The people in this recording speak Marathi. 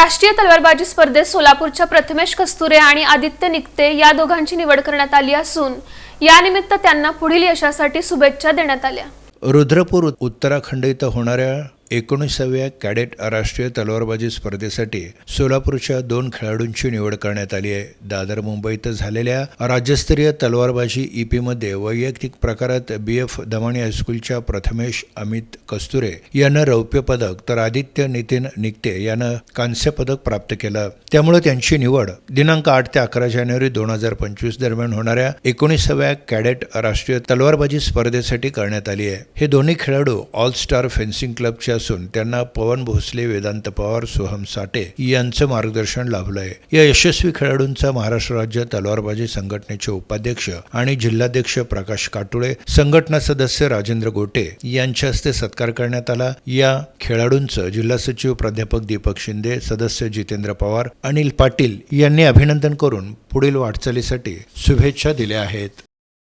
राष्ट्रीय तलवारबाजी स्पर्धेत सोलापूरच्या प्रथमेश कस्तुरे आणि आदित्य निकते या दोघांची निवड करण्यात आली असून यानिमित्त त्यांना पुढील यशासाठी शुभेच्छा देण्यात आल्या. रुद्रपूर उत्तराखंड इथं होणाऱ्या एकोणीसाव्या कॅडेट राष्ट्रीय तलवारबाजी स्पर्धेसाठी सोलापूरच्या दोन खेळाडूंची निवड करण्यात आली आहे. दादर मुंबई इथं झालेल्या राज्यस्तरीय तलवारबाजी ई वैयक्तिक प्रकारात बी एफ दमाणी हायस्कूलच्या प्रथमेश अमित कस्तुरे यानं रौप्य पदक तर आदित्य नितीन निकते यानं कांस्य पदक प्राप्त केलं. त्यामुळे त्यांची निवड दिनांक आठ ते अकरा जानेवारी दोन हजार पंचवीस दरम्यान होणाऱ्या एकोणीसाव्या कॅडेट राष्ट्रीय तलवारबाजी स्पर्धेसाठी करण्यात आली आहे. हे दोन्ही खेळाडू ऑल स्टार फेन्सिंग क्लबच्या असून त्यांना पवन भोसले वेदांत पवार सोहम साठे यांचं मार्गदर्शन लाभलं आहे या यशस्वी खेळाडूंचा महाराष्ट्र राज्य तलवारबाजी संघटनेचे उपाध्यक्ष आणि जिल्हाध्यक्ष प्रकाश काटुळे संघटना सदस्य राजेंद्र गोटे यांच्या हस्ते सत्कार करण्यात आला. या खेळाडूंचं जिल्हा सचिव प्राध्यापक दीपक शिंदे सदस्य जितेंद्र पवार अनिल पाटील यांनी अभिनंदन करून पुढील वाटचालीसाठी शुभेच्छा दिल्या आहेत.